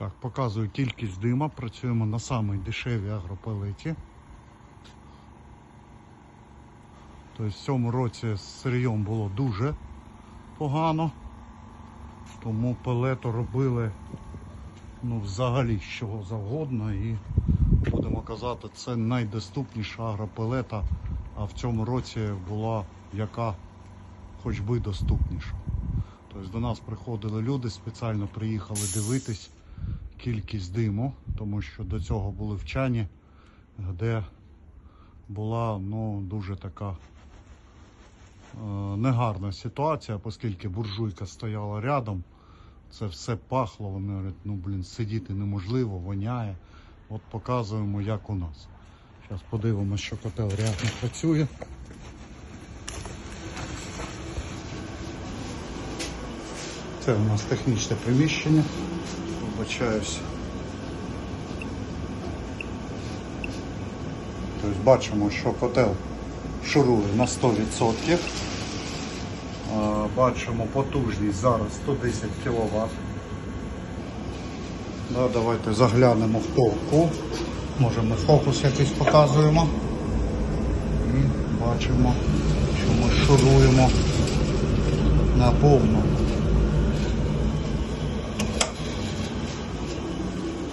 Так, показую кількість дима. Працюємо на самій дешевій агропелеті. Тобто в цьому році з сирйом було дуже погано. Тому пелету робили ну, взагалі з чого завгодно і будемо казати, це найдоступніша агропелета, а в цьому році була яка хоч би доступніша. Тобто до нас приходили люди, спеціально приїхали дивитись кількість диму, тому що до цього були в чані, де була ну, дуже така е, негарна ситуація, оскільки буржуйка стояла рядом, це все пахло, вони говорять, ну блін, сидіти неможливо, воняє. От показуємо, як у нас. Зараз подивимося, що котел реально працює. Це у нас технічне приміщення. Вибачаюсь. Тобто бачимо, що котел шурує на 100%. Е, Бачимо потужність зараз 110 кВт. Да, давайте заглянемо в товку. Може ми фокус якийсь показуємо. І бачимо, що ми шуруємо на повну.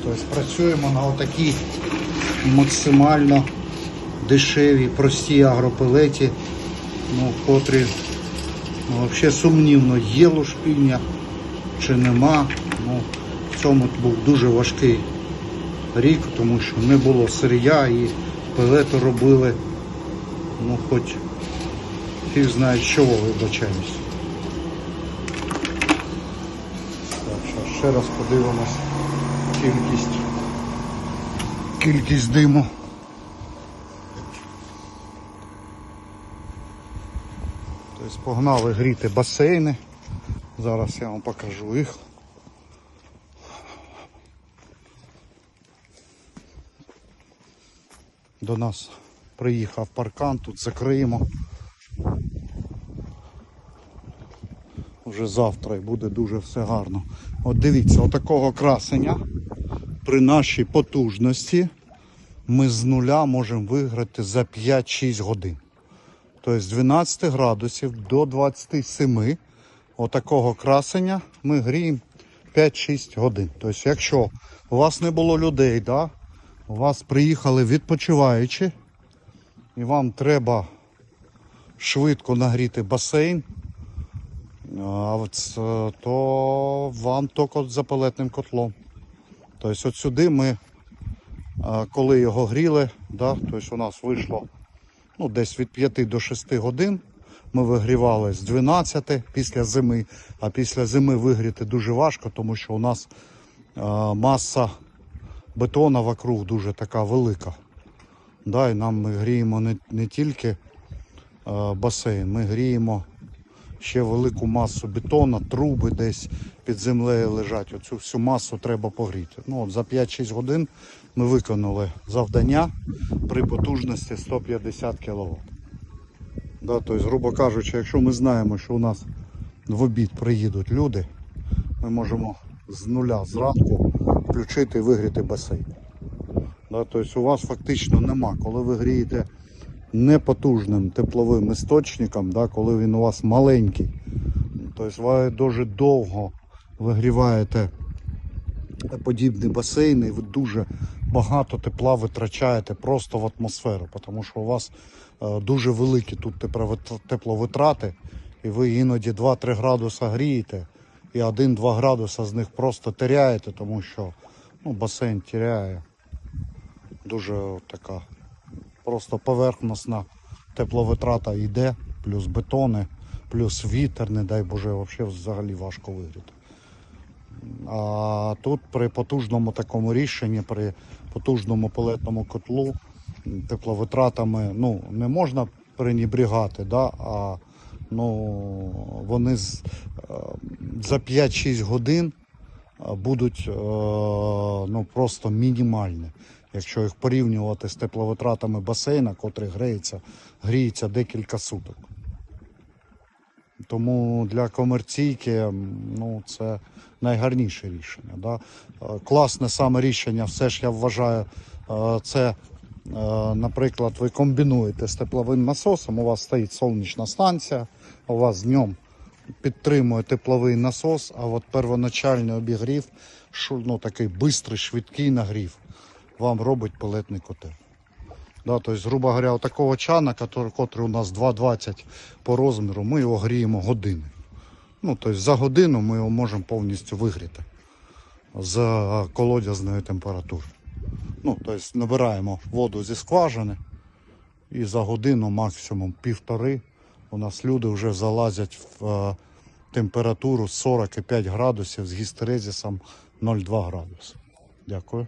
Тобто працюємо на отакій максимально дешевій, простій агропелеті, ну, котрі ну, взагалі сумнівно є лушпіння чи нема. Ну, в цьому був дуже важкий рік, тому що не було сир'я і пелету робили, ну хоч фіг знає чого вибачаюсь. Так, що ще раз подивимось кількість, кількість диму. Тобто погнали гріти басейни. Зараз я вам покажу їх. До нас приїхав паркан, тут закриємо. Вже завтра і буде дуже все гарно. От дивіться, отакого красення при нашій потужності ми з нуля можемо виграти за 5-6 годин. Тобто з 12 градусів до 27 отакого красення ми гріємо 5-6 годин. Тобто, якщо у вас не було людей, да, у вас приїхали відпочиваючи, і вам треба швидко нагріти басейн, а е, то вам тільки з запалетним котлом. Тобто от сюди ми, е, коли його гріли, да, тобто у нас вийшло ну, десь від 5 до 6 годин. Ми вигрівали з 12 після зими, а після зими вигріти дуже важко, тому що у нас е, маса бетона вокруг дуже така велика. Да, і нам ми гріємо не, не тільки басейн, ми гріємо ще велику масу бетона, труби десь під землею лежать. Оцю всю масу треба погріти. Ну, от за 5-6 годин ми виконали завдання при потужності 150 кВт. Да, тобто, грубо кажучи, якщо ми знаємо, що у нас в обід приїдуть люди, ми можемо з нуля зранку включити і вигріти басейн. Да, тобто у вас фактично нема, коли ви грієте непотужним тепловим істочником, да, коли він у вас маленький, тобто ви дуже довго вигріваєте подібні басейни, і ви дуже багато тепла витрачаєте просто в атмосферу, тому що у вас е, дуже великі тут тепловитрати, і ви іноді 2-3 градуса грієте, і 1-2 градуса з них просто теряєте, тому що ну, басейн теряє. Дуже така просто поверхностна тепловитрата йде, плюс бетони, плюс вітер, не дай Боже, взагалі важко вигріти. А тут при потужному такому рішенні, при потужному пелетному котлу, тепловитратами ну, не можна пренебрігати, да? а ну, вони з, е, за 5-6 годин будуть е, ну, просто мінімальні. Якщо їх порівнювати з тепловитратами басейна, котрий греється, гріється декілька суток. Тому для комерційки ну, це найгарніше рішення. Да? Е, Класне саме рішення, все ж я вважаю, е, це, наприклад, ви комбінуєте з тепловим насосом, у вас стоїть сонячна станція, у вас днем підтримує тепловий насос, а от первоначальний обігрів, ну, такий бистрий, швидкий нагрів, вам робить пелетний котел. Да, то есть, грубо говоря, такого чана, котрий у нас 2,20 по розміру, ми його гріємо години. Ну, тобто за годину ми його можемо повністю вигріти з колодязної температури. Ну, тобто набираємо воду зі скважини і за годину, максимум півтори, у нас люди вже залазять в е, температуру 45 градусів з гістерезісом 0,2 градуси. Дякую.